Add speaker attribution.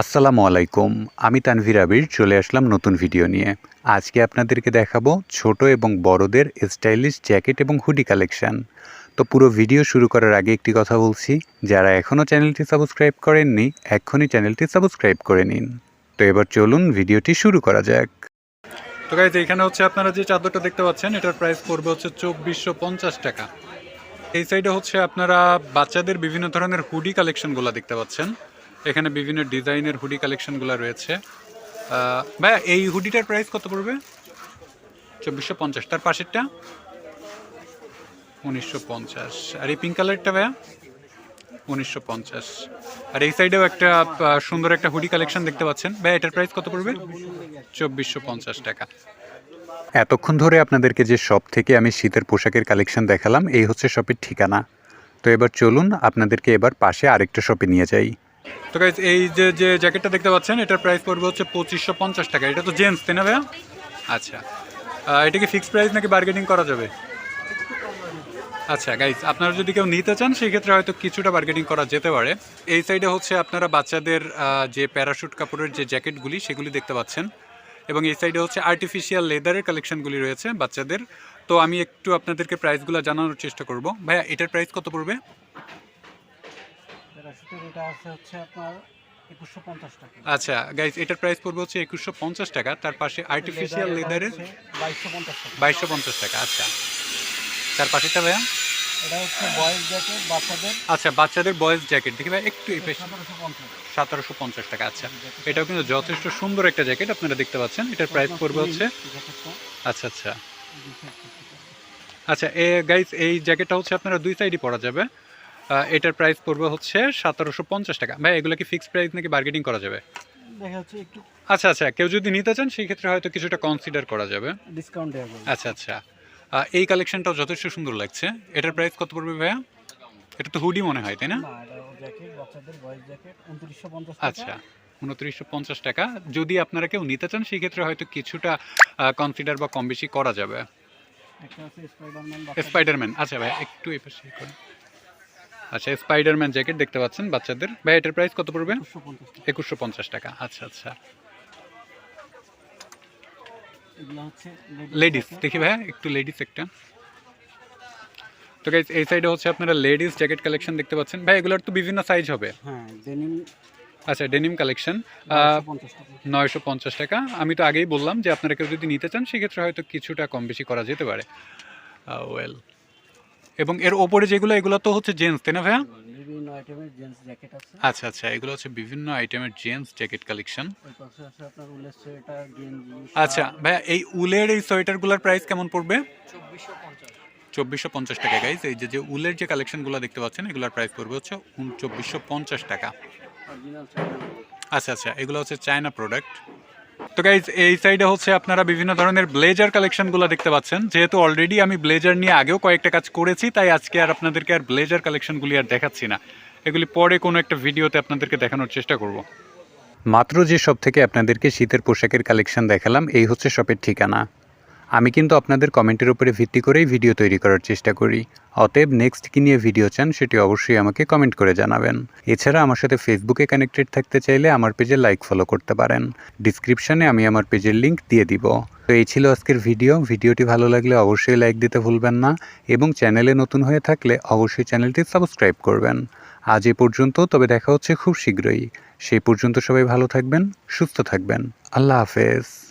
Speaker 1: আসসালামু আলাইকুম, আমি তানভীর আবির, চলে আসলাম নতুন ভিডিও নিয়ে। আজকে আপনাদেরকে দেখাবো ছোট এবং বড়দের স্টাইলিশ জ্যাকেট এবং হুডি কালেকশান। তো পুরো ভিডিও শুরু করার আগে একটি কথা বলছি, যারা এখনও চ্যানেলটি সাবস্ক্রাইব করেননি, এক্ষুনি চ্যানেলটি সাবস্ক্রাইব করে নিন। তো এবার চলুন ভিডিওটি শুরু করা যাক।
Speaker 2: তো গাইজ এখানে হচ্ছে আপনারা যে চাদরটা দেখতে পাচ্ছেন, এটার প্রাইস পড়বে হচ্ছে চব্বিশশো পঞ্চাশ টাকা। এই সাইডে হচ্ছে আপনারা বাচ্চাদের বিভিন্ন ধরনের হুডি কালেকশনগুলো দেখতে পাচ্ছেন। এখানে বিভিন্ন ডিজাইনের হুডি কালেকশনগুলো রয়েছে। ভাইয়া, এই হুডিটার প্রাইস কত পড়বে? চব্বিশশো পঞ্চাশ। তার পাশেরটা? উনিশশো পঞ্চাশ। আর এই পিঙ্ক কালারটা ভাইয়া? উনিশশো পঞ্চাশ। আর এই সাইডেও একটা সুন্দর একটা হুডি কালেকশন দেখতে পাচ্ছেন। ভাইয়া, এটার প্রাইস কত পড়বে? চব্বিশশো পঞ্চাশ টাকা।
Speaker 1: এতক্ষণ ধরে আপনাদেরকে যে শপ থেকে আমি শীতের পোশাকের কালেকশন দেখালাম, এই হচ্ছে শপের ঠিকানা। তো এবার চলুন, আপনাদেরকে এবার পাশে আরেকটা শপে নিয়ে যাই।
Speaker 2: তো গাইজ এই যে যে জ্যাকেটটা দেখতে পাচ্ছেন, এটার প্রাইস পড়বে হচ্ছে পঁচিশশো পঞ্চাশ টাকা। এটা তো জেন্টস তাই না ভাইয়া? আচ্ছা। এটা কি ফিক্সড প্রাইস নাকি বার্গেনিং করা যাবে? আচ্ছা গাইজ আপনারা যদি কেউ নিতে চান সেই ক্ষেত্রে হয়তো কিছুটা বার্গেনিং করা যেতে পারে। এই সাইডে হচ্ছে আপনারা বাচ্চাদের যে প্যারাশুট কাপড়ের যে জ্যাকেটগুলি সেগুলি দেখতে পাচ্ছেন। এবং এই সাইডে হচ্ছে আর্টিফিশিয়াল লেদারের কালেকশনগুলি রয়েছে বাচ্চাদের। তো আমি একটু আপনাদেরকে প্রাইসগুলো জানানোর চেষ্টা করব। ভাইয়া, এটার প্রাইস কত পড়বে?
Speaker 3: প্যারাশুটের এটা আছে হচ্ছে আপনার একুশশো পঞ্চাশ টাকা।
Speaker 2: আচ্ছা গাইজ এটার প্রাইস পড়বে হচ্ছে একুশশো পঞ্চাশ টাকা তার পাশে আর্টিফিশিয়াল লেদারের
Speaker 3: বাইশশো পঞ্চাশ টাকা।
Speaker 2: বাইশশো পঞ্চাশ টাকা আচ্ছা। তার পাশেটা ভাইয়া?
Speaker 3: এটা হচ্ছে বয়েজ জ্যাকেট বাচ্চাদের।
Speaker 2: আচ্ছা বাচ্চাদের বয়েজ জ্যাকেট দেখি ভাই একটু
Speaker 3: সতেরোশো পঞ্চাশ।
Speaker 2: টাকা আচ্ছা। এটাও কিন্তু যথেষ্ট সুন্দর একটা জ্যাকেট আপনারা দেখতে পাচ্ছেন। এটার প্রাইস পড়বে হচ্ছে আচ্ছা আচ্ছা। আচ্ছা এ গাইজ এই জ্যাকেটটা হচ্ছে আপনারা দুই সাইডই পরা যাবে। এটার প্রাইস পড়বে হচ্ছে সতেরোশো পঞ্চাশ টাকা। ভাই এগুলো কি ফিক্সড প্রাইস নাকি বার্গেনিং করা যাবে? আচ্ছা আচ্ছা কেউ যদি নিতে চান সেই ক্ষেত্রে হয়তো কিছুটা কনসিডার করা যাবে।
Speaker 3: ডিসকাউন্ট
Speaker 2: আচ্ছা আচ্ছা। এই কালেকশনটাও যথেষ্ট সুন্দর লাগছে। এটার প্রাইস কত পড়বে ভাইয়া? এটা তো হুডি মনে হয় তাই না? আচ্ছা উনত্রিশশো পঞ্চাশ টাকা। যদি আপনারা কেউ নিতে চান সেই ক্ষেত্রে হয়তো কিছুটা কনসিডার বা কম বেশি করা যাবে।
Speaker 3: স্পাইডারম্যান
Speaker 2: আচ্ছা ভাই একটু এই পাশে করুন। আচ্ছা স্পাইডারম্যান জ্যাকেট দেখতে পাচ্ছেন বাচ্চাদের। ভাই এটার প্রাইস কত পড়বে?
Speaker 3: একুশশো পঞ্চাশ টাকা।
Speaker 2: আচ্ছা আচ্ছা। লেডিস দেখি ভাই একটু লেডিস একটা। তো গাইজ এই সাইডে হচ্ছে আপনারা লেডিস জ্যাকেট কালেকশন দেখতে পাচ্ছেন। ভাই এগুলোর তো বিভিন্ন সাইজ হবে।
Speaker 3: হ্যাঁ
Speaker 2: আচ্ছা ডেনিম কালেকশন নয়শো পঞ্চাশ টাকা। আমি তো আগেই বললাম যে আপনারা কেউ যদি নিতে চান সেক্ষেত্রে হয়তো কিছুটা কম বেশি করা যেতে পারে। ওয়েল এবং এর ওপরে যেগুলো এগুলো তো হচ্ছে জেন্টস তাই না ভাইয়া?
Speaker 3: বিভিন্ন আইটেমের জেন্টস জ্যাকেট আছে।
Speaker 2: আচ্ছা আচ্ছা এগুলো হচ্ছে বিভিন্ন আইটেমের জেন্টস জ্যাকেট কালেকশন
Speaker 3: আছে আপনার উলের সোয়েটার গেঞ্জি
Speaker 2: আচ্ছা ভাইয়া এই উলের এই সোয়েটারগুলোর প্রাইস কেমন পড়বে?
Speaker 3: চব্বিশশো পঞ্চাশ
Speaker 2: চব্বিশশো পঞ্চাশ টাকা গাইজ এই যে যে উলের যে কালেকশনগুলো দেখতে পাচ্ছেন এগুলোর প্রাইস পড়বে হচ্ছে চব্বিশশো পঞ্চাশ টাকা। আচ্ছা আচ্ছা এগুলো হচ্ছে চায়না প্রোডাক্ট তো গাইজ এই সাইডে হচ্ছে আপনারা বিভিন্ন ধরনের ব্লেজার কালেকশনগুলো দেখতে পাচ্ছেন। যেহেতু অলরেডি আমি ব্লেজার নিয়ে আগেও কয়েকটা কাজ করেছি, তাই আজকে আর আপনাদেরকে আর ব্লেজার কালেকশনগুলি আর দেখাচ্ছি না। এগুলি পরে কোনো একটা ভিডিওতে আপনাদেরকে দেখানোর চেষ্টা করব।
Speaker 1: মাত্র যে সব থেকে আপনাদেরকে শীতের পোশাকের কালেকশন দেখালাম, এই হচ্ছে শপের ঠিকানা। আমি কিন্তু আপনাদের কমেন্টের উপরে ভিত্তি করেই ভিডিও তৈরি করার চেষ্টা করি। অতএব নেক্সট কী নিয়ে ভিডিও চান, সেটি অবশ্যই আমাকে কমেন্ট করে জানাবেন। এছাড়া আমার সাথে ফেসবুকে কানেক্টেড থাকতে চাইলে আমার পেজে লাইক ফলো করতে পারেন। ডিসক্রিপশানে আমি আমার পেজের লিঙ্ক দিয়ে দিব। তো এই ছিল আজকের ভিডিও ভিডিওটি ভালো লাগলে অবশ্যই লাইক দিতে ভুলবেন না এবং চ্যানেলে নতুন হয়ে থাকলে অবশ্যই চ্যানেলটি সাবস্ক্রাইব করবেন। আজ এ পর্যন্ত, তবে দেখা হচ্ছে খুব শীঘ্রই। সেই পর্যন্ত সবাই ভালো থাকবেন, সুস্থ থাকবেন। আল্লাহ হাফেজ।